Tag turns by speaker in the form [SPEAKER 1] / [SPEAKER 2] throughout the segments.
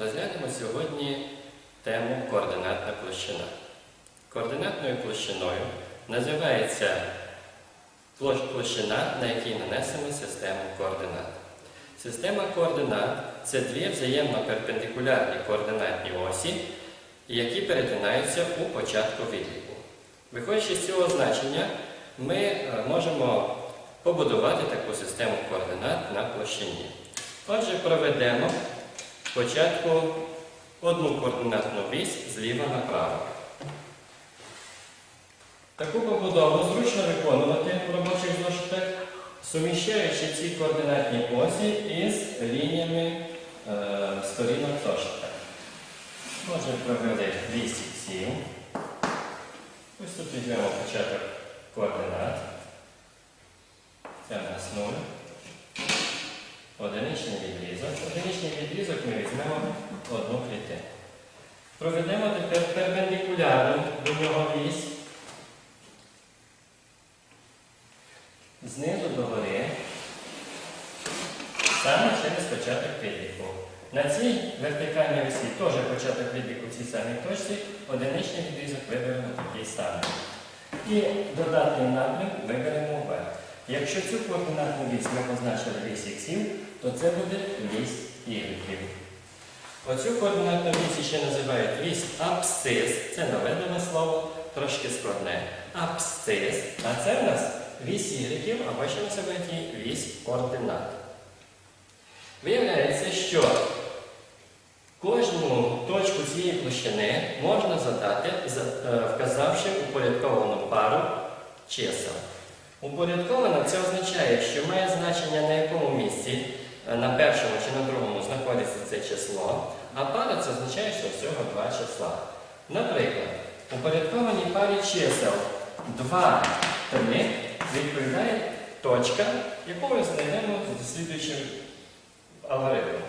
[SPEAKER 1] Розглянемо сьогодні тему координатна площина. Координатною площиною називається площина, на якій нанесено систему координат. Система координат це дві взаємно перпендикулярні координатні осі, які перетинаються у початку відліку. Виходячи з цього значення, ми е, можемо побудувати таку систему координат на площині. Отже, проведемо спочатку одну координатну вісь зліва направо. Таку побудову зручно виконувати в робочих зошитах, суміщаючи ці координатні осі із лініями е, сторінок зошита. Отже, провели вісь іксів. Ось тут візьмемо початок координат. Це в нас 0. Одиничний відрізок. Одиничний відрізок ми візьмемо одну клітину. Проведемо тепер перпендикулярну до нього вісь. Знизу до гори. Саме через початок відліку. На цій вертикальній осі теж початок відліку в цій самій точці. Одиничний відрізок виберемо такий самий. І додатний напрям виберемо вверх. Якщо цю координатну вісь ми позначили вісь іксів, то це буде вісь ігреків. Оцю координатну вісь ще називають вісь абсцис. Це наведене слово, трошки складне. Абсцис. А це в нас вісь ігреків, або ще називають її вісь координат. Виявляється, що кожну точку цієї площини можна задати, е, вказавши упорядковану пару чисел. Упорядковано це означає, що має значення на якому місці, е, на першому чи на другому знаходиться це число, а пара це означає, що всього два числа. Наприклад, упорядкованій парі чисел 2, 3 відповідає точка, яку ми знайдемо з слідуючим алгоритмом.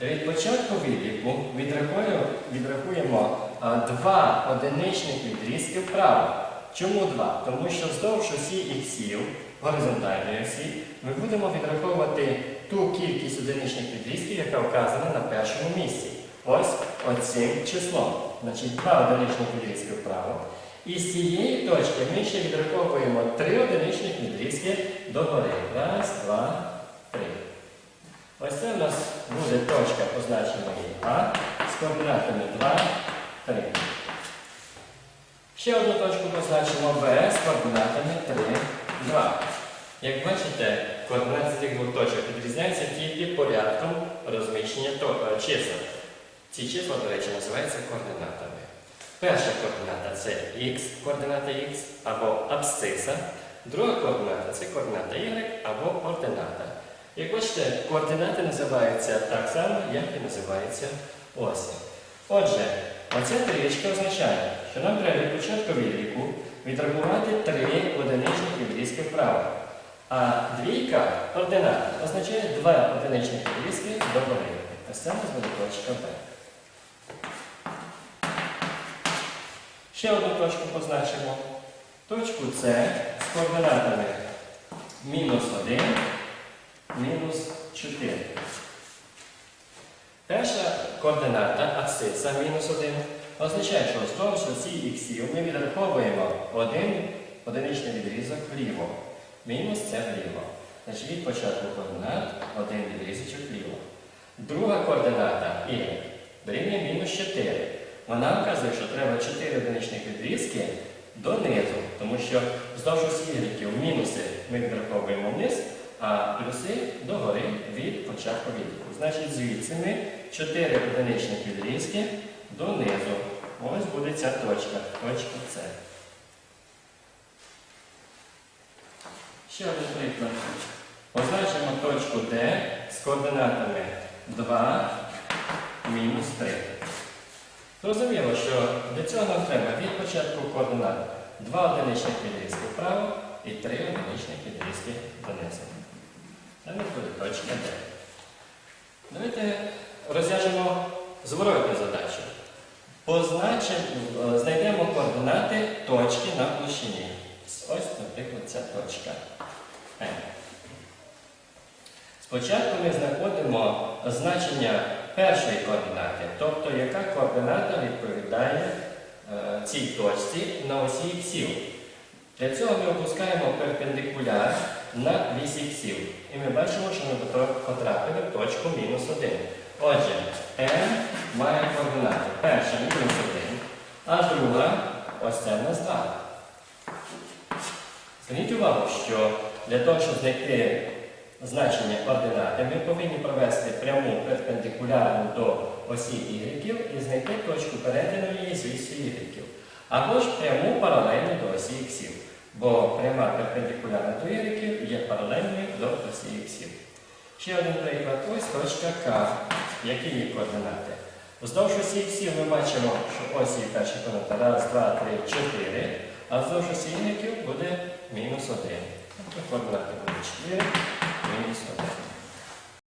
[SPEAKER 1] Від початку відліку відрахуємо, відрахуємо а, два одиничних відрізки вправо. Чому два? Тому що вздовж осі іксів, горизонтальної осі, ми будемо відраховувати ту кількість одиничних відрізків, яка вказана на першому місці. Ось оцим числом. Значить, два одиничних відрізки вправо. І з цієї точки ми ще відраховуємо три одиничних відрізки догори. Раз, два, три. Ось це у нас буде точка позначена А з координатами 2, 3. Ще одну точку позначимо Б з координатами 3, 2. Як бачите, координати цих двох точок відрізняються тільки порядком розміщення е, чисел. Ці числа, до речі, називаються координатами. Перша координата це х, координата х або абсциса. Друга координата це координата y або ордината. Як бачите, координати називаються так само, як і називаються осі. Отже, оця трієчка означає, що нам треба від початку відліку відрахувати три одиничних відрізки вправо. А двійка ордината означає два одиничних відрізки до гори. Ось це у нас буде точка Б. Ще одну точку позначимо. Точку С з координатами мінус 1 мінус 4. Координата абсциса мінус 1 означає, що вздовж осі іксів ми відраховуємо один одиничний відрізок вліво. Мінус це вліво. Значить від початку координат один відрізочок вліво. Друга координата y дорівнює мінус 4. Вона вказує, що треба 4 одиничних відрізки донизу, тому що вздовж ігреків мінуси ми відраховуємо вниз, а плюси догори від початку відліку. Значить, звідси ми 4 одиничних відрізки донизу. Ось буде ця точка, точка С. Ще один приклад. Позначимо точку D з координатами 2, мінус 3. Зрозуміло, що для цього нам треба від початку координат 2 одиничних відрізки вправо і 3 одиничних відрізки донизу. Це буде точка Д. Давайте розв'яжемо зворотню задачу. Позначимо, е, знайдемо координати точки на площині. Ось, наприклад, ця точка. М. Спочатку ми знаходимо значення першої координати, тобто яка координата відповідає е, цій точці на осі іксів. Для цього ми опускаємо перпендикуляр на вісь іксів. І ми бачимо, що ми потрапили в точку мінус 1. Отже, n має координати. Перша мінус 1, а друга ось це в нас 2. Зверніть увагу, що для того, щоб знайти значення координати, ми повинні провести пряму перпендикулярну до осі Y і знайти точку перетину її з вісю Y. Або ж пряму паралельну. Бо пряма перпендикулярна до Y є паралельною до осі Х. Ще один приклад. Ось точка К. Які її координати? Вздовж осі Х ми бачимо, що ось її перша координата. Раз, два, три, чотири. А вздовж осі Y буде мінус 1. Тобто координати буде 4, мінус 1.